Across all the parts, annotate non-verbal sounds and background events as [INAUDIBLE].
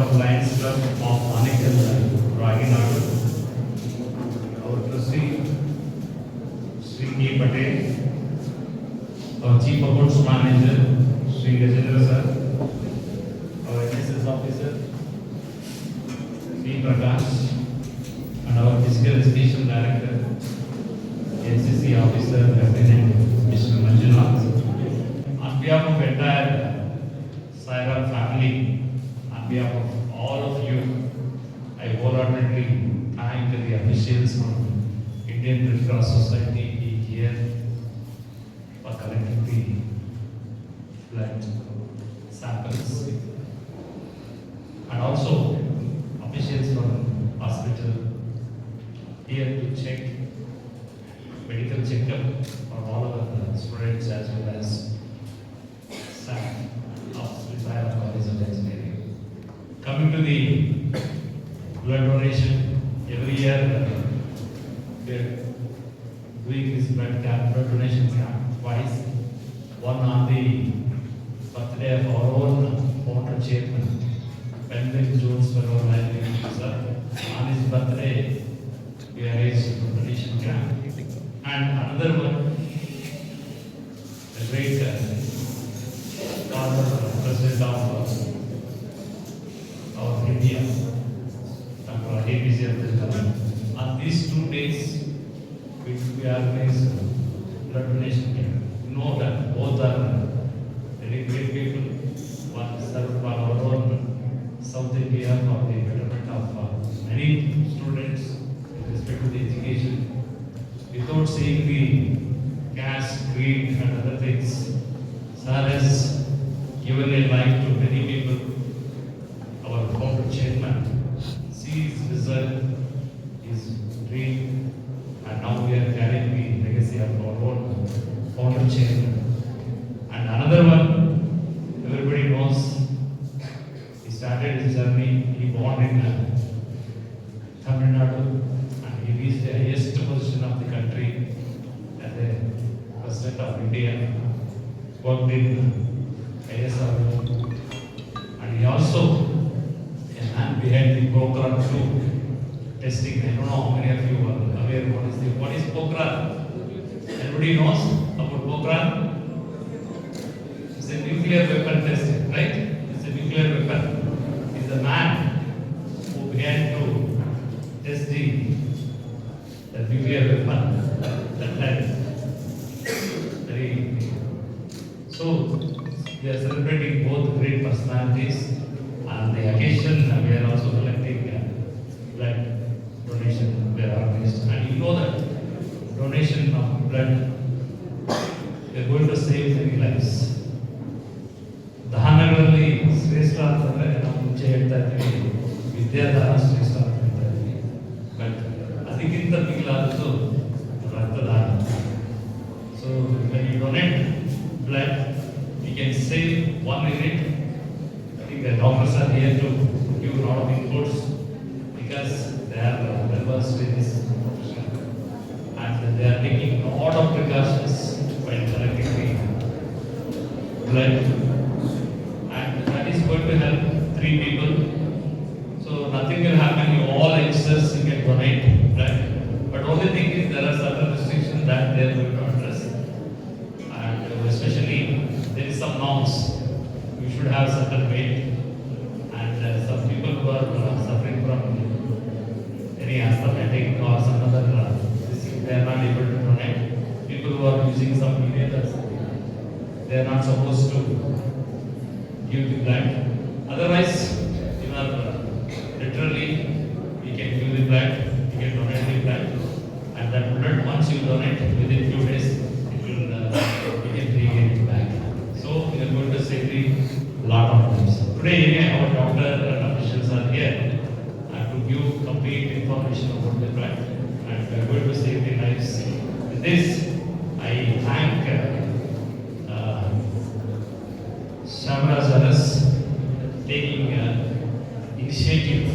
documents, first of all, behalf of all of you, I wholeheartedly thank the officials from Indian Red Cross Society being here for collecting the blood samples. And also officials from hospital here to check medical checkup for all of the students as well as Jones per ormai è divisa, Anis Batré dreams [LAUGHS] and other things. Sir has given a life to many people Pokhran. Everybody knows about Pokhran? It's a nuclear weapon test, right? It's a nuclear weapon. It's the man who began to test the nuclear weapon at that time. But I think in the people also Ratadana. So when you donate blood, you can save one unit. I think the doctors are here to give a lot of inputs. muscular pain and uh, some people who are uh, suffering from any asthmatic or some other uh, they are not able to connect. People who are using some inhalers, they are not supposed to give the blood. Otherwise, taken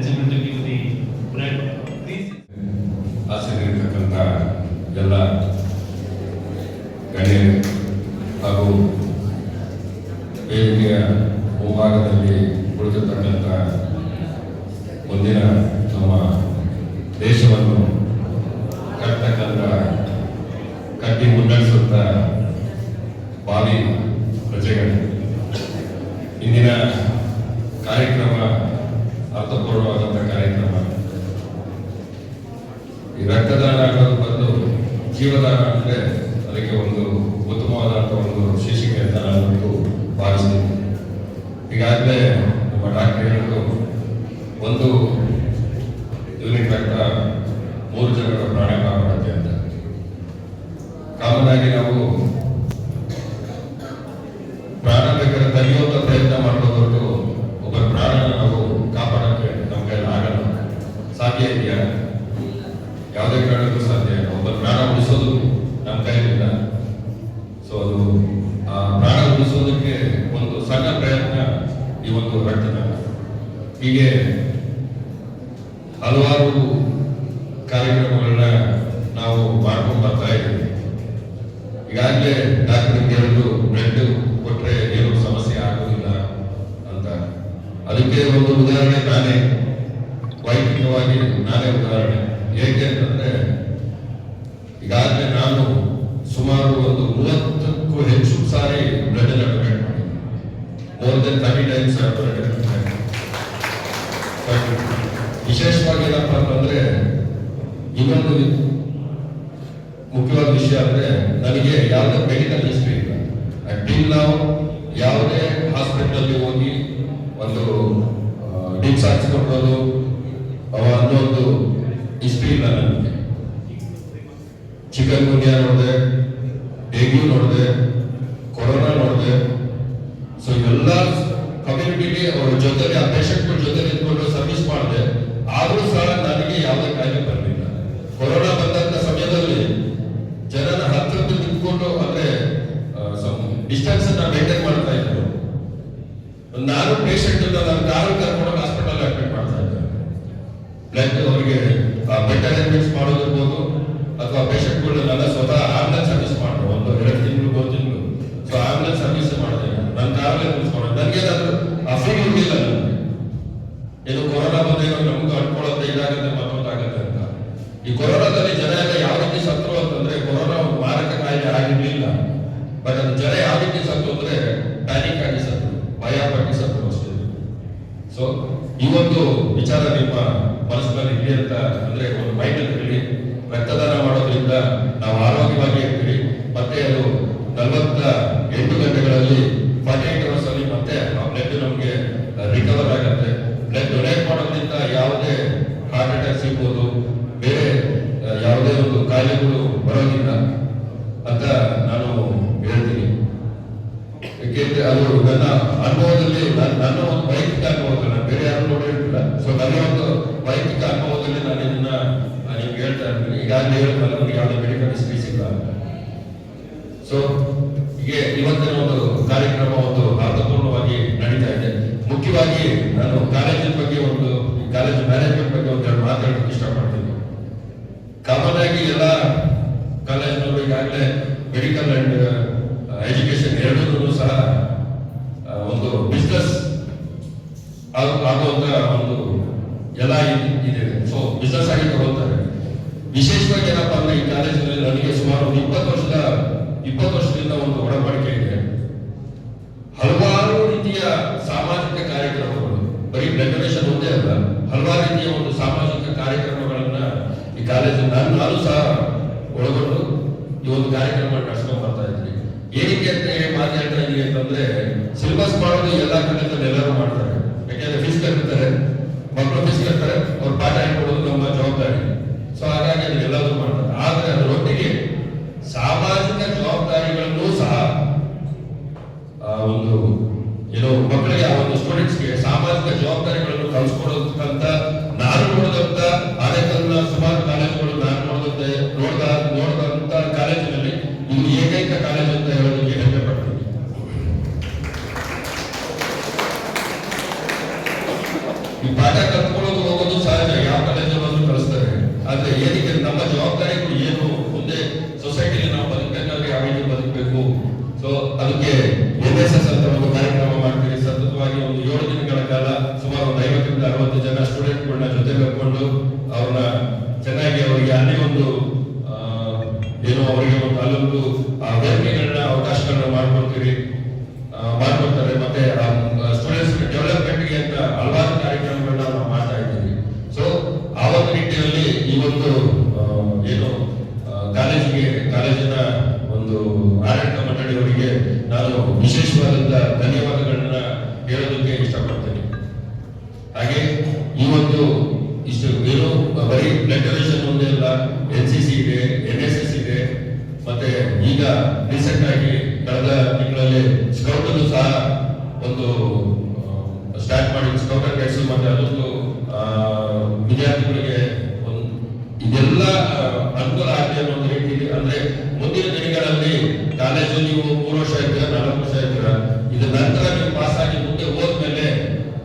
Benjamin quando ಈಗಾಗಲೇ doctor ಕೇಳಿದ್ರು blood ಕೊಟ್ಟರೆ ಏನು ಸಮಸ್ಯೆ ಆಗೋದಿಲ್ಲ ಅಂತ? ಅದಕ್ಕೆ ಒಂದು ಉದಾಹರಣೆ ನಾನೇ ವೈಯಕ್ತಿಕವಾಗಿ ನಾನೇ ಉದಾಹರಣೆ. ಹೇಗೆ ಅಂತಂದ್ರೆ, ಈಗಾಗಲೇ ನಾನು ಸುಮಾರು ಒಂದು ಮೂವತ್ತಕ್ಕೂ ಹೆಚ್ಚು ಸಾರಿ ಬ್ಲಡ್ ಅನ್ನು ಡೊನೇಟ್ ಮಾಡಿದ್ದೀನಿ. ಮೋರ್ ದೆನ್ ತರ್ಟಿ ಟೈಮ್ಸ್ ತಪ್ಪಿಸಬೇಕು ಅಂಟಿಲ್ ನಾವು ಯಾವುದೇ ಹಾಸ್ಪಿಟಲ್ ಹೋಗಿ ಒಂದು ಡಿಪ್ಸ್ ಹಾಕ್ಸ್ಕೊಡೋದು ಅನ್ನೋ ಒಂದು ಹಿಸ್ಟ್ರಿ ಇಲ್ಲ ನನಗೆ. ಚಿಕನ್ ಗುನ್ಯಾ ನೋಡಿದೆ ಡೆಂಗ್ಯೂ ನೋಡಿದೆ ಕೊರೋನಾ ನೋಡಿದೆ. ಸೊ ಇವೆಲ್ಲ ಕಮ್ಯುನಿಟಿಗೆ ಅವ್ರ ಜೊತೆಗೆ, ಆ ಪೇಷಂಟ್ಗಳ ಜೊತೆ ನಿಂತ್ಕೊಂಡು ಸರ್ವಿಸ್ ಮಾಡಿದೆ. ಆದರೂ ಸಹ ಏನೋ ನಮಗೂ ಅಂಟ್ಕೊಳ್ಳುತ್ತೆ ಇದಾಗುತ್ತೆ ಮತ್ತೊಂದಾಗುತ್ತೆ ಅಂತ. ಈ ಕೊರೋನಾದಲ್ಲಿ ಜನ ಎಲ್ಲ ಯಾವ ರೀತಿ ಸತ್ರು ಅಂತಂದ್ರೆ ಕೊರೋನಾ ಮಾರಕ ಕಾಯಿಲೆ ಆಗಿರ್ಲಿಲ್ಲ. ಬಟ್ ಅದು ಜನ ಯಾವ ರೀತಿ ಸತ್ತು ಅಂದ್ರೆ ಪ್ಯಾನಿಕ್ ಆಗಿ ಸತ್ತು ಭಯ ಪಟ್ಟಿ ಸೊ ಹೀಗೆ ಇವತ್ತಿನ ಒಂದು ಸಾಮಾಜಿಕ ಕಾರ್ಯಕ್ರಮಗಳು. ಬರೀ ಡೆಕೋರೇಷನ್ ಒಂದೇ ಅಲ್ಲ, ಹಲವಾರು ರೀತಿಯ ಒಂದು ಸಾಮಾಜಿಕ ಕಾರ್ಯಕ್ರಮಗಳನ್ನ ಈ ಕಾಲೇಜು ನಾನು ನಾನು ಸಹ ಒಳಗೊಂಡು ಈ ಒಂದು ಕಾರ್ಯಕ್ರಮ ನಡೆಸ್ಕೊಂಡು ಬರ್ತಾ ಇದ್ವಿ ಏನಕ್ಕೆ ಅಂತ ಮಾತು ಹೇಳ್ತಾ ಇದೀವಿ ಅಂತಂದ್ರೆ ಸಿಲೆಬಸ್ ಮಾಡೋದು ಎಲ್ಲ ಕಡೆ ಎಲ್ಲರೂ ಮಾಡ್ತಾರೆ. ಯಾಕೆಂದ್ರೆ ಫೀಸ್ ಕಟ್ಟಿರ್ತಾರೆ ಮಕ್ಕಳು ಫೀಸ್ ಕಟ್ತಾರೆ, ಅವ್ರ ಪಾಠ ಹೇಳ್ಕೊಡೋದು ನಮ್ಮ ಜವಾಬ್ದಾರಿ. ಸೊ ಹಾಗಾಗಿ ಅದನ್ನೆಲ್ಲದೂ ಮಾಡ್ತಾರೆ. ಆದ್ರೆ ಅದರೊಟ್ಟಿಗೆ ಸಾಮಾಜಿಕ ಜವಾಬ್ದಾರಿ ಹಾಕೊಂಡು ಅವ್ರನ್ನ ಚೆನ್ನಾಗಿ ಅವರಿಗೆ ಅಲ್ಲಿ ಒಂದು ಏನೋ ಅವರಿಗೆ ಒಂದು ಅಲ್ಲೊಂದು ಆ ವೇದಿಕೆಗಳನ್ನ ಅವಕಾಶಗಳನ್ನ ಮಾಡ್ಕೊಡ್ತೀವಿ ಆ, ಮಾಡ್ಕೊಡ್ತಾರೆ ಮತ್ತೆ ಸ್ಟೂಡೆಂಟ್ಸ್ ಡೆವಲಪ್ಮೆಂಟ್ಗೆ ಅಂತ ಹಲವಾರು ಕಾರ್ಯಕ್ರಮಗಳನ್ನ ನಾವು ಮಾಡ್ತಾ ಇದ್ದೀವಿ. ಸೊ ಆ ಒಂದು ನಿಟ್ಟಿನಲ್ಲಿ ಈ ಒಂದು ಏನು ಕಾಲೇಜಿಗೆ ಕಾಲೇಜಿನ ಒಂದು ಆಡಳಿತ ಮಂಡಳಿಯವರಿಗೆ ನಾನು ವಿಶೇಷವಾದಂತ ರೀಸೆಂಟ್ ಆಗಿ ಕಳೆದ ತಿಂಗಳಲ್ಲಿ ಸ್ಕೌಟ್ ಸಹ ಒಂದು ಸ್ಟಾರ್ಟ್ ಮಾಡಿ ಸ್ಕೌಟ್ ಕೆಲಸ ಮತ್ತೆ ಅದೊಂದು ವಿದ್ಯಾರ್ಥಿಗಳಿಗೆ ಇದೆಲ್ಲ ಅನುಕೂಲ ಆಗಿದೆ ಅನ್ನೋ ರೀತಿಯಲ್ಲಿ ಅಂದ್ರೆ ಮುಂದಿನ ದಿನಗಳಲ್ಲಿ ಕಾಲೇಜು ನೀವು ಮೂರು ವರ್ಷ ಇರ್ತೀರ ನಾಲ್ಕು ವರ್ಷ ಇರ್ತೀರ ಇದ ನಂತರ ನೀವು ಪಾಸ್ ಆಗಿ ಮುಂದೆ ಹೋದ್ಮೇಲೆ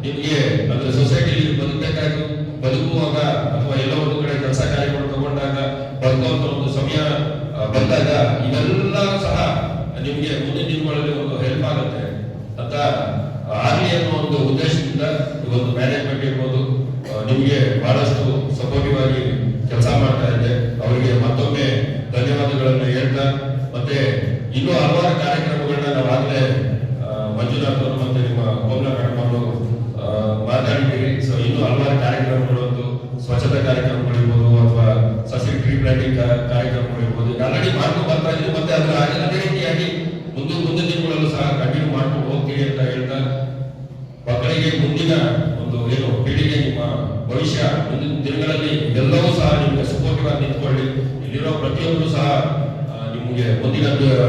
ನಿಮಗೆ ಅಂದ್ರೆ ಸೊಸೈಟಿಲಿ ಬದುಕಬೇಕಾಗಿ ಬದುಕುವಾಗ ಅಥವಾ ಎಲ್ಲ ಒಂದು ಕಡೆ ಕೆಲಸ ಕಾರ್ಯಗಳು ತಗೊಂಡಾಗ ಬದುಕುವಂತ ಒಂದು ಸಮಯ ಬಂದಾಗ ಇವೆಲ್ಲ ಸಹ ನಿಮಗೆ ಮುಂದಿನ ದಿನಗಳಲ್ಲಿ ಒಂದು ಹೆಲ್ಪ್ ಆಗುತ್ತೆ. ಅಂತ ಆಗಲಿ ಅನ್ನೋ ಒಂದು ಉದ್ದೇಶದಿಂದ ಇವತ್ತು ಮ್ಯಾನೇಜ್ಮೆಂಟ್ ಇರ್ಬೋದು ನಿಮಗೆ ಬಹಳಷ್ಟು ಸಪೋರ್ಟಿವ್ ಆಗಿ ಕೆಲಸ ಮಾಡ್ತಾ ಇದೆ ಅವರಿಗೆ ಮತ್ತೊಮ್ಮೆ ಧನ್ಯವಾದಗಳನ್ನು ಹೇಳ್ತಾ ಮತ್ತೆ ಇನ್ನೂ ಹಲವಾರು ಕಾರ್ಯಕ್ರಮಗಳನ್ನ ನಾವು ಆಗಲೇ ಮಂಜುನಾಥ್ ಅವರು ಮತ್ತೆ ನಿಮ್ಮ ಕೋಮಲ ಮೇಡಮ್ ಅವರು ಆ, ಮಾತಾಡಿದ್ದೀರಿ ಸೊ ಇನ್ನೂ ಹಲವಾರು ಕಾರ್ಯಕ್ರಮಗಳು ಒಂದು ಸ್ವಚ್ಛತಾ ಕಾರ್ಯಕ್ರಮಗಳಿರ್ಬೋದು ಅಥವಾ ಸಸಿ ಟ್ರೀ ಪ್ಲಾಂಟಿಂಗ್ ಕಾರ್ಯಕ್ರಮಗಳಿರ್ಬೋದು ಆಲ್ರೆಡಿ ಮಾಡ್ಕೊಂಡು ಬರ್ತಾ ಇದ್ದೀವಿ ಮತ್ತೆ ಅದರ ಅದೇ ಅದೇ ರೀತಿಯಾಗಿ ಮುಂದೆ ಮುಂದಿನ ದಿನಗಳಲ್ಲೂ ಸಹ ಕಂಟಿನ್ಯೂ ಮಾಡ್ಕೊಂಡು ಹೋಗ್ತೀವಿ ಅಂತ ಹೇಳ್ತಾ ಮಕ್ಕಳಿಗೆ ಮುಂದಿನ ಒಂದು ಏನು ಪೀಳಿಗೆ ನಿಮ್ಮ ಭವಿಷ್ಯ ಮುಂದಿನ ದಿನಗಳಲ್ಲಿ ಎಲ್ಲವೂ ಸಹ ನಿಮಗೆ ಆಗಿ ನಿಂತ್ಕೊಳ್ಳಿ. ಇಲ್ಲಿರೋ ಪ್ರತಿಯೊಬ್ಬರು ಸಹ ನಿಮಗೆ ಮುಂದಿನ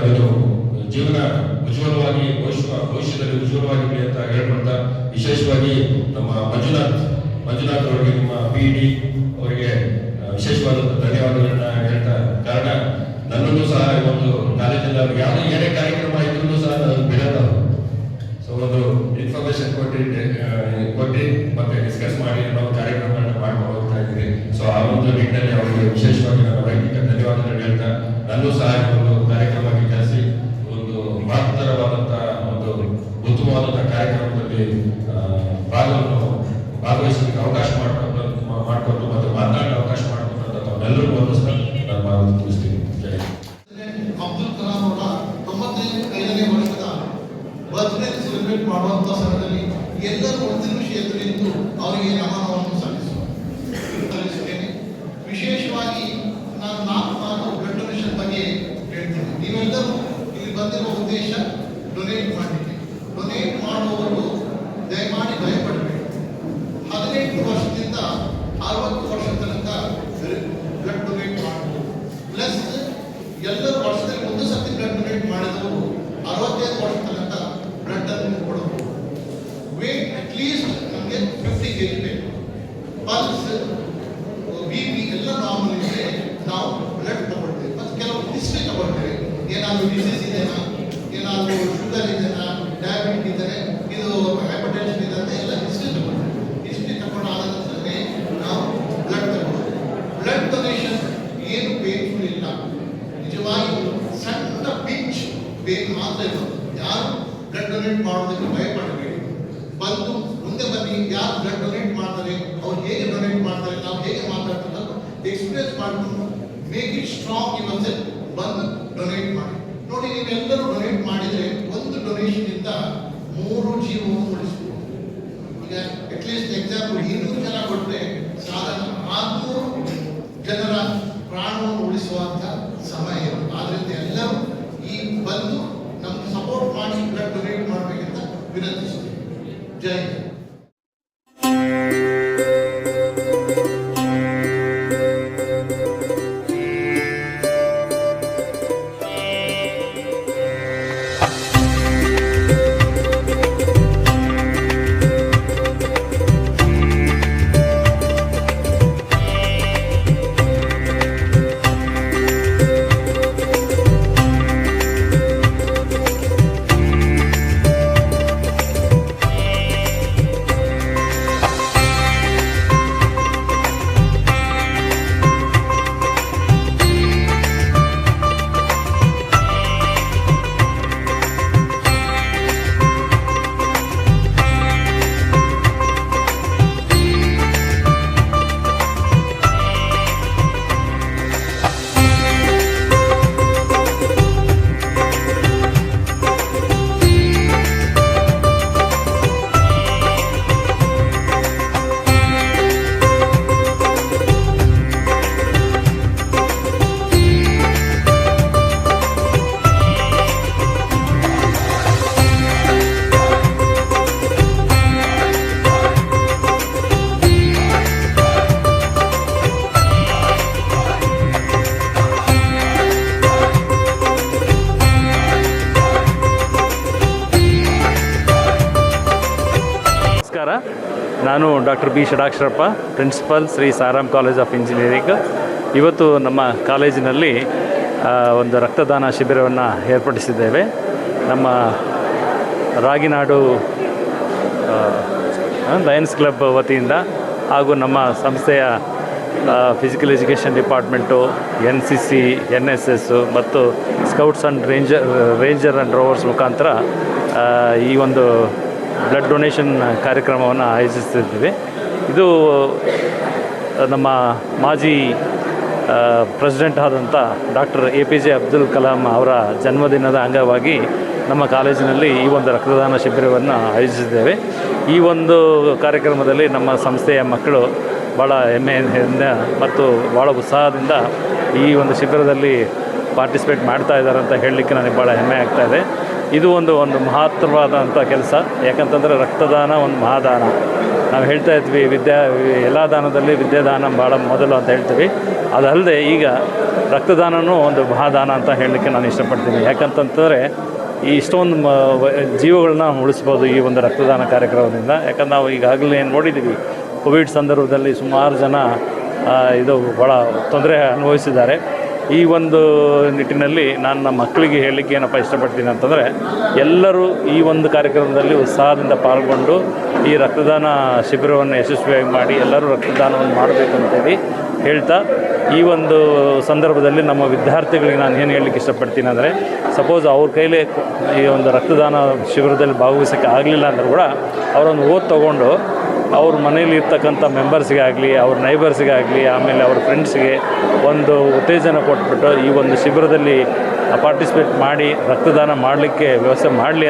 ಏನು, ಜೀವನ ಉಜ್ವಲವಾಗಿ ಭವಿಷ್ಯ, ಭವಿಷ್ಯದಲ್ಲಿ ಉಜ್ವಲವಾಗಿರಲಿ ಅಂತ ಹೇಳ್ಕೊಳ್ತಾ ವಿಶೇಷವಾಗಿ ನಮ್ಮ ಮಂಜುನಾಥ್ ಮಂಜುನಾಥ್ ಅವರಿಗೆ ನಿಮ್ಮ ಪಿ ಡಿ ಅವರಿಗೆ ವಿಶೇಷವಾದ ಧನ್ಯವಾದಗಳನ್ನ ಹೇಳ್ತಾ ಕಾರಣ, ನನ್ನನ್ನು ಸಹ ಒಂದು ಕಾಲೇಜಿನಲ್ಲಿ ಯಾವುದೇ ಏನೇ ಕಾರ್ಯಕ್ರಮ ಇದ್ರೂ ಸಹ ನಾನು ಬಿಡಲ್ಲ ಅವ್ರು. ಸೊ ಒಂದು ಇನ್ಫಾರ್ಮೇಶನ್ ಕೊಟ್ಟಿದ್ದೆ ಆ, ಕೊಟ್ಟು ಮತ್ತೆ ಡಿಸ್ಕಸ್ ಮಾಡಿ ನಾವು ಕಾರ್ಯಕ್ರಮಗಳನ್ನ ಮಾಡ್ಕೊಂಡು ಹೋಗ್ತಾ ಇದ್ದೀವಿ ಸೊ ಆ ಒಂದು ನಿಟ್ಟಿನಲ್ಲಿ ಅವರಿಗೆ ವಿಶೇಷವಾಗಿ ನನ್ನ ವೈಯಕ್ತಿಕ ಧನ್ಯವಾದಗಳು ಹೇಳ್ತಾ ನನ್ನೂ ಸಹ ಈ ಒಂದು ಕಾರ್ಯಕ್ರಮಕ್ಕೆ ಕರೆಸಿ ಒಂದು ಮಹತ್ತರವಾದಂತ ಒಂದು ಉತ್ತಮವಾದಂತ ಕಾರ್ಯಕ್ರಮದಲ್ಲಿ ಆ, ಭಾಗವನ್ನು ಭಾಗವಹಿಸಲಿಕ್ಕೆ ಅವಕಾಶ ಮಾಡಿಕೊಂಡು ಮಾಡಿಕೊಟ್ಟು ಮತ್ತೆ ಮಾತನಾಡಲು ಅವಕಾಶ ಮಾಡಿಕೊಟ್ಟು ತಾವೆಲ್ಲರಿಗೂ ವಂದಿಸ್ತಾ ನಾನು ಮಾತು ಮುಗಿಸ್ತೀನಿ ಜೈ ಹಿಂದ್. ಅಬ್ದುಲ್ ಕಲಾಂ ಅವರ ತೊಂಬತ್ತೈದನೇ ವರ್ಷದ ಬರ್ತ್ಡೇ ಸೆಲೆಬ್ರೇಟ್ ಮಾಡುವಂತ ಸಮಯದಲ್ಲಿ ಎಲ್ಲರೂ ಒಂದು ನಿಮಿಷ ಎದ್ದು ನಿಂತು ಅವರಿಗೆ ನಮನವನ್ನು ಸಲ್ಲಿಸುವ ಸಲ್ಲಿಸುತ್ತೇನೆ ವಿಶೇಷವಾಗಿ ನಾನು ನಾಲ್ಕು ಮಾತು ಬ್ಲಡ್ ಡೊನೇಷನ್ ಬಗ್ಗೆ ಹೇಳ್ತೀನಿ ನೀವೆಲ್ಲರೂ ಇಲ್ಲಿ ಬಂದಿರುವ ಉದ್ದೇಶ ಡೊನೇಟ್ ಮಾಡಲಿಕ್ಕೆ ಡೊನೇಟ್ ಮಾಡುವವರು ದಯಮಾಡಿ ಭಯಪಡಬೇಡಿ ಹದಿನೆಂಟು ವರ್ಷದಿಂದ ಅರವತ್ತು ವರ್ಷ ತನಕ ಬ್ಲಡ್ ಡೊನೇಟ್ ಮಾಡಬಹುದು ಪ್ಲಸ್ ಎಲ್ಲರೂ ವರ್ಷದಲ್ಲಿ ಒಂದು ಸತಿ ಬ್ಲಡ್ ಡೊನೇಟ್ ಮಾಡಿದವರು ಅರವತ್ತೈದು ವರ್ಷ ತನಕ ಬ್ಲಡ್ ಅನ್ನು ಕೊಡಬಹುದು ವೇಟ್ ಅಟ್ ಲೀಸ್ಟ್ ನಮಗೆ ಫಿಫ್ಟಿ ಕೆ ಜಿ ಬೇಕು ಪಲ್ಸ್ ಬಿ ಪಿ ಎಲ್ಲ ನಾರ್ಮಲ್ ಇದ್ರೆ ನಾವು ಬ್ಲಡ್ ತಗೊಳ್ತೇವೆ ಮತ್ತು ಕೆಲವು ಹಿಸ್ಟ್ರಿ ತಗೊಳ್ತೇವೆ ಏನಾದರೂ ಡಿಸೀಸ್ ಇದೆನಾ ಏನಾದರೂ ಶುಗರ್ ಇದೆನಾ ಡಯಾಬಿಟಿಕ್ ಇದ್ದರೆ ಇದು ಹೈಪರ್ಟೆನ್ಷನ್ ಇದೆ ಅಂತ ಎಲ್ಲ ಹಿಸ್ಟ್ರಿ ತಗೊಳ್ತೇವೆ ಹಿಸ್ಟ್ರಿ ತಗೊಂಡಾದ ನಂತರನೇ ನಾವು ಬ್ಲಡ್ ತಗೊಳ್ತೇವೆ ಬ್ಲಡ್ ಡೊನೇಷನ್ ಏನು ಪೇನ್ಫುಲ್ ಇಲ್ಲ ನಿಜವಾಗಿ ಸಣ್ಣ ಪಿಂಚ್ ಪೇನ್ ಮಾತ್ರ ಇರೋದು ಯಾರು ಬ್ಲಡ್ ಡೊನೇಟ್ ಮಾಡೋದಕ್ಕೆ ಭಯಪಡಬೇಡಿ ಬಂದು ಮುಂದೆ ಬನ್ನಿ ಯಾರು ಬ್ಲಡ್ ಡೊನೇಟ್ ಮಾಡ್ತಾರೆ ಅವ್ರು ಹೇಗೆ ಡೊನೇಟ್ ಮಾಡ್ತಾರೆ ನಾವು ಹೇಗೆ ಮಾತಾಡ್ತಾರೆ ಎಕ್ಸ್ಪೀರಿಯನ್ಸ್ ಮಾಡಿಕೊಂಡು make it strong in cell ಬಂದು ಡೊನೇಟ್ ಮಾಡಿ. ನೋಡಿ, ನೀವೆಲ್ಲರೂ ಡೊನೇಟ್ ಮಾಡಿದರೆ ಒಂದು ಡೊನೇಷನ್ ಇಂದ ಮೂರು ಜೀವವನ್ನು ಉಳಿಸ್ಬೋದು. ಈಗ ಅಟ್ಲೀಸ್ಟ್ ಎಕ್ಸಾಂಪಲ್ ಇನ್ನೂರು ಜನ ಕೊಟ್ಟರೆ ಸಾಧಾರಣ ಆರ್ನೂರು ಜನರ ಪ್ರಾಣವನ್ನು ಉಳಿಸುವಂತ ಸಮಯ ಇರುತ್ತೆ ಆದ್ರಿಂದ ಎಲ್ಲರೂ ಈ ಬಂದು ನಮ್ಗೆ ಸಪೋರ್ಟ್ ಮಾಡಿ ಬ್ಲಡ್ ಡೊನೇಟ್ ಮಾಡಬೇಕಂತ ವಿನಂತಿಸ್ತೀವಿ ಜೈ doctor B Shadaksharappa principal Shri Sairam college of engineering ಇವತ್ತು ನಮ್ಮ ಕಾಲೇಜಿನಲ್ಲಿ ಒಂದು ರಕ್ತದಾನ ಶಿಬಿರವನ್ನು ಏರ್ಪಡಿಸಿದ್ದೇವೆ. ನಮ್ಮ ರಾಗಿನಾಡು ಲಯನ್ಸ್ ಕ್ಲಬ್ ವತಿಯಿಂದ ಹಾಗೂ ನಮ್ಮ ಸಂಸ್ಥೆಯ physical education department N C C N S S ಮತ್ತು scouts and ranger ranger and rovers ಮುಖಾಂತರ ಈ ಒಂದು ಬ್ಲಡ್ ಡೊನೇಷನ್ ಕಾರ್ಯಕ್ರಮವನ್ನು ಆಯೋಜಿಸ್ತಿದ್ದೀವಿ. ಇದು ನಮ್ಮ ಮಾಜಿ ಪ್ರೆಸಿಡೆಂಟ್ ಆದಂಥ doctor A P J Abdul Kalam ಅವರ ಜನ್ಮದಿನದ ಅಂಗವಾಗಿ ನಮ್ಮ ಕಾಲೇಜಿನಲ್ಲಿ ಈ ಒಂದು ರಕ್ತದಾನ ಶಿಬಿರವನ್ನು ಆಯೋಜಿಸಿದ್ದೇವೆ. ಈ ಒಂದು ಕಾರ್ಯಕ್ರಮದಲ್ಲಿ ನಮ್ಮ ಸಂಸ್ಥೆಯ ಮಕ್ಕಳು ಭಾಳ ಹೆಮ್ಮೆಯಿಂದ ಮತ್ತು ಭಾಳ ಉತ್ಸಾಹದಿಂದ ಈ ಒಂದು ಶಿಬಿರದಲ್ಲಿ ಪಾರ್ಟಿಸಿಪೇಟ್ ಮಾಡ್ತಾ ಇದ್ದಾರೆ ಅಂತ ಹೇಳಲಿಕ್ಕೆ ನನಗೆ ಭಾಳ ಹೆಮ್ಮೆ ಆಗ್ತಾ ಇದೆ ಒಂದು ಒಂದು ಮಹತ್ವವಾದಂಥ ಕೆಲಸ. ಯಾಕಂತಂದರೆ ರಕ್ತದಾನ ಒಂದು ಮಹಾದಾನ. ನಾವು ಹೇಳ್ತಾ ಇದ್ವಿ, ವಿದ್ಯಾ, ಎಲ್ಲ ದಾನದಲ್ಲಿ ವಿದ್ಯಾದಾನ ಭಾಳ ಮೊದಲು ಅಂತ ಹೇಳ್ತೀವಿ. ಅದಲ್ಲದೆ ಈಗ ರಕ್ತದಾನವೂ ಒಂದು ಮಹಾದಾನ ಅಂತ ಹೇಳಲಿಕ್ಕೆ ನಾನು ಇಷ್ಟಪಡ್ತೀನಿ. ಯಾಕಂತಂತಂದರೆ ಈ ಇಷ್ಟೊಂದು ಮ ಜೀವಗಳನ್ನ ಉಳಿಸ್ಬೋದು ಈ ಒಂದು ರಕ್ತದಾನ ಕಾರ್ಯಕ್ರಮದಿಂದ. ಯಾಕಂದ್ರೆ ನಾವು ಈಗಾಗಲೇ ಏನು ನೋಡಿದ್ದೀವಿ ಕೋವಿಡ್ ಸಂದರ್ಭದಲ್ಲಿ ಸುಮಾರು ಜನ ಇದು ಭಾಳ ತೊಂದರೆ ಅನುಭವಿಸಿದ್ದಾರೆ. ಈ ಒಂದು ನಿಟ್ಟಿನಲ್ಲಿ ನಾನು ನಮ್ಮ ಮಕ್ಕಳಿಗೆ ಹೇಳಲಿಕ್ಕೆ ಏನಪ್ಪ ಇಷ್ಟಪಡ್ತೀನಿ ಅಂತಂದರೆ, ಎಲ್ಲರೂ ಈ ಒಂದು ಕಾರ್ಯಕ್ರಮದಲ್ಲಿ ಉತ್ಸಾಹದಿಂದ ಪಾಲ್ಗೊಂಡು ಈ ರಕ್ತದಾನ ಶಿಬಿರವನ್ನು ಯಶಸ್ವಿಯಾಗಿ ಮಾಡಿ ಎಲ್ಲರೂ ರಕ್ತದಾನವನ್ನು ಮಾಡಬೇಕು ಅಂತೇಳಿ ಹೇಳ್ತಾ, ಈ ಒಂದು ಸಂದರ್ಭದಲ್ಲಿ ನಮ್ಮ ವಿದ್ಯಾರ್ಥಿಗಳಿಗೆ ನಾನು ಏನು ಹೇಳಲಿಕ್ಕೆ ಇಷ್ಟಪಡ್ತೀನಿ ಅಂದರೆ ಸಪೋಸ್ ಅವ್ರ ಕೈಲೇ ಈ ಒಂದು ರಕ್ತದಾನ ಶಿಬಿರದಲ್ಲಿ ಭಾಗವಹಿಸೋಕ್ಕೆ ಆಗಲಿಲ್ಲ ಅಂದರೂ ಕೂಡ ಅವರೊಂದು ಓದ್ ತೊಗೊಂಡು ಅವ್ರ ಮನೇಲಿ ಇರ್ತಕ್ಕಂಥ ಮೆಂಬರ್ಸ್ಗೆ ಆಗಲಿ, ಅವ್ರ ನೈಬರ್ಸ್ಗೆ ಆಗಲಿ, ಆಮೇಲೆ ಅವ್ರ ಫ್ರೆಂಡ್ಸ್ಗೆ ಒಂದು ಉತ್ತೇಜನ ಕೊಟ್ಬಿಟ್ಟು ಈ ಒಂದು ಶಿಬಿರದಲ್ಲಿ ಪಾರ್ಟಿಸಿಪೇಟ್ ಮಾಡಿ ರಕ್ತದಾನ ಮಾಡಲಿಕ್ಕೆ ವ್ಯವಸ್ಥೆ ಮಾಡಲಿ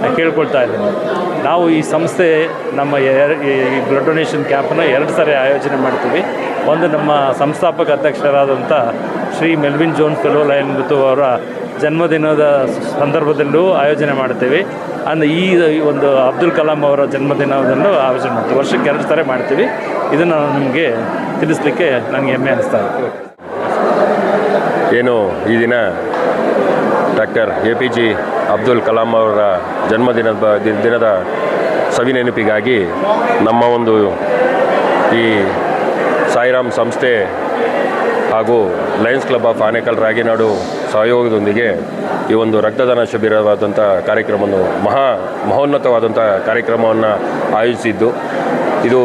ನಾನು ಕೇಳ್ಕೊಳ್ತಾ ಇದ್ದೀನಿ. ನಾವು ಈ ಸಂಸ್ಥೆ ನಮ್ಮ ಈ ಬ್ಲಡ್ ಡೊನೇಷನ್ ಕ್ಯಾಂಪನ್ನು ಎರಡು ಸಾರಿ ಆಯೋಜನೆ ಮಾಡ್ತೀವಿ. ಒಂದು ನಮ್ಮ ಸಂಸ್ಥಾಪಕ ಅಧ್ಯಕ್ಷರಾದಂಥ Shri Melvin Jones fellow lion ಅವರ ಜನ್ಮದಿನದ ಸಂದರ್ಭದಲ್ಲೂ ಆಯೋಜನೆ ಮಾಡ್ತೀವಿ. ಅಂದರೆ ಈ ಒಂದು ಅಬ್ದುಲ್ ಕಲಾಂ ಅವರ ಜನ್ಮದಿನದಲ್ಲೂ ಆಯೋಜನೆ ಮಾಡ್ತೀವಿ. ವರ್ಷಕ್ಕೆ ಎರಡು ಸಾರಿ ಮಾಡ್ತೀವಿ. ಇದನ್ನು ನಾನು ನಿಮಗೆ ತಿಳಿಸ್ಲಿಕ್ಕೆ ನನಗೆ ಹೆಮ್ಮೆ ಅನಿಸ್ತಾ ಇದೆ. ಏನು ಈ ದಿನ doctor A P J Abdul Kalam ಅವರ ಜನ್ಮದಿನದ ದಿನದ ಸವಿನೆನಪಿಗಾಗಿ ನಮ್ಮ ಒಂದು ಈ ಸಾಯಿರಾಮ್ ಸಂಸ್ಥೆ ಹಾಗೂ lions club of Anekal Raginadu ಸಹಯೋಗದೊಂದಿಗೆ ಈ ಒಂದು ರಕ್ತದಾನ ಶಿಬಿರವಾದಂಥ ಕಾರ್ಯಕ್ರಮವನ್ನು ಮಹಾ ಮಹೋನ್ನತವಾದಂಥ ಕಾರ್ಯಕ್ರಮವನ್ನು ಆಯೋಜಿಸಿದ್ದು. ಇದು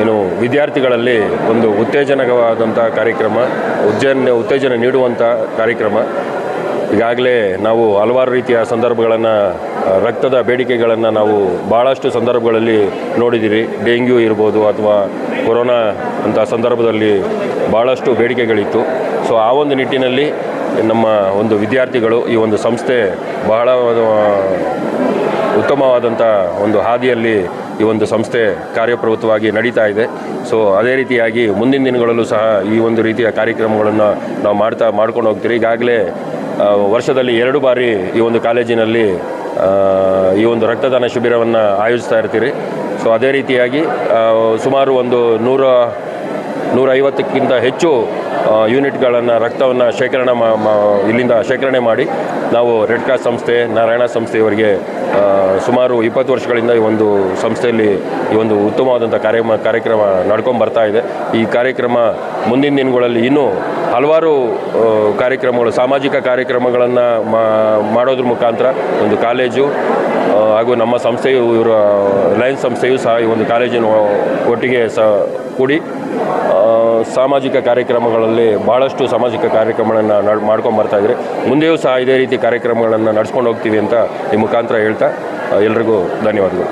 ಏನು ವಿದ್ಯಾರ್ಥಿಗಳಲ್ಲಿ ಒಂದು ಉತ್ತೇಜನಕವಾದಂಥ ಕಾರ್ಯಕ್ರಮ, ಉಜ್ಜನ, ಉತ್ತೇಜನ ನೀಡುವಂಥ ಕಾರ್ಯಕ್ರಮ. ಈಗಾಗಲೇ ನಾವು ಹಲವಾರು ರೀತಿಯ ಸಂದರ್ಭಗಳನ್ನು ರಕ್ತದ ಬೇಡಿಕೆಗಳನ್ನು ನಾವು ಭಾಳಷ್ಟು ಸಂದರ್ಭಗಳಲ್ಲಿ ನೋಡಿದ್ದೀರಿ ಡೆಂಗ್ಯೂ ಇರ್ಬೋದು ಅಥವಾ ಕೊರೋನಾ ಅಂಥ ಸಂದರ್ಭದಲ್ಲಿ ಭಾಳಷ್ಟು ಬೇಡಿಕೆಗಳಿತ್ತು. ಸೊ ಆ ಒಂದು ನಿಟ್ಟಿನಲ್ಲಿ ನಮ್ಮ ಒಂದು ವಿದ್ಯಾರ್ಥಿಗಳು ಈ ಒಂದು ಸಂಸ್ಥೆ ಬಹಳ ಉತ್ತಮವಾದಂಥ ಒಂದು ಹಾದಿಯಲ್ಲಿ ಈ ಒಂದು ಸಂಸ್ಥೆ ಕಾರ್ಯಪ್ರವೃತ್ತವಾಗಿ ನಡೀತಾ ಇದೆ. ಸೊ ಅದೇ ರೀತಿಯಾಗಿ ಮುಂದಿನ ದಿನಗಳಲ್ಲೂ ಸಹ ಈ ಒಂದು ರೀತಿಯ ಕಾರ್ಯಕ್ರಮಗಳನ್ನು ನಾವು ಮಾಡ್ತಾ, ಮಾಡ್ಕೊಂಡು ಹೋಗ್ತೀರಿ. ಈಗಾಗಲೇ ವರ್ಷದಲ್ಲಿ ಎರಡು ಬಾರಿ ಈ ಒಂದು ಕಾಲೇಜಿನಲ್ಲಿ ಈ ಒಂದು ರಕ್ತದಾನ ಶಿಬಿರವನ್ನು ಆಯೋಜಿಸ್ತಾ ಇರ್ತೀರಿ. ಸೊ ಅದೇ ರೀತಿಯಾಗಿ ಸುಮಾರು ಒಂದು ನೂರ, ನೂರೈವತ್ತಕ್ಕಿಂತ ಹೆಚ್ಚು ಯೂನಿಟ್ಗಳನ್ನು ರಕ್ತವನ್ನು ಶೇಖರಣೆ ಇಲ್ಲಿಂದ ಶೇಖರಣೆ ಮಾಡಿ, ನಾವು ರೆಡ್ ಕ್ರಾಸ್ ಸಂಸ್ಥೆ, ನಾರಾಯಣ ಸಂಸ್ಥೆಯವರಿಗೆ ಸುಮಾರು ಇಪ್ಪತ್ತು ವರ್ಷಗಳಿಂದ ಈ ಒಂದು ಸಂಸ್ಥೆಯಲ್ಲಿ ಈ ಒಂದು ಉತ್ತಮವಾದಂಥ ಕಾರ್ಯಕ್ರಮ ಕಾರ್ಯಕ್ರಮ ನಡ್ಕೊಂಡು ಬರ್ತಾ ಇದೆ. ಈ ಕಾರ್ಯಕ್ರಮ ಮುಂದಿನ ದಿನಗಳಲ್ಲಿ ಇನ್ನೂ ಹಲವಾರು ಕಾರ್ಯಕ್ರಮಗಳು, ಸಾಮಾಜಿಕ ಕಾರ್ಯಕ್ರಮಗಳನ್ನು ಮಾಡೋದ್ರ ಮುಖಾಂತರ ಒಂದು ಕಾಲೇಜು ಹಾಗೂ ನಮ್ಮ ಸಂಸ್ಥೆಯು, ಇವರ ಲಯನ್ಸ್ ಸಂಸ್ಥೆಯು ಸಹ ಈ ಒಂದು ಕಾಲೇಜಿನ ಒಟ್ಟಿಗೆ ಸಹ ಕೂಡಿ ಸಾಮಾಜಿಕ ಕಾರ್ಯಕ್ರಮಗಳಲ್ಲಿ ಭಾಳಷ್ಟು ಸಾಮಾಜಿಕ ಕಾರ್ಯಕ್ರಮಗಳನ್ನು ನಡ್, ಮಾಡ್ಕೊಂಡು ಇದ್ದಾರೆ ಮುಂದೆಯೂ ಸಹ ಇದೇ ರೀತಿ ಕಾರ್ಯಕ್ರಮಗಳನ್ನು ನಡ್ಸ್ಕೊಂಡು ಹೋಗ್ತೀವಿ ಅಂತ ಈ ಮುಖಾಂತರ ಹೇಳ್ತಾ ಎಲ್ರಿಗೂ ಧನ್ಯವಾದಗಳು.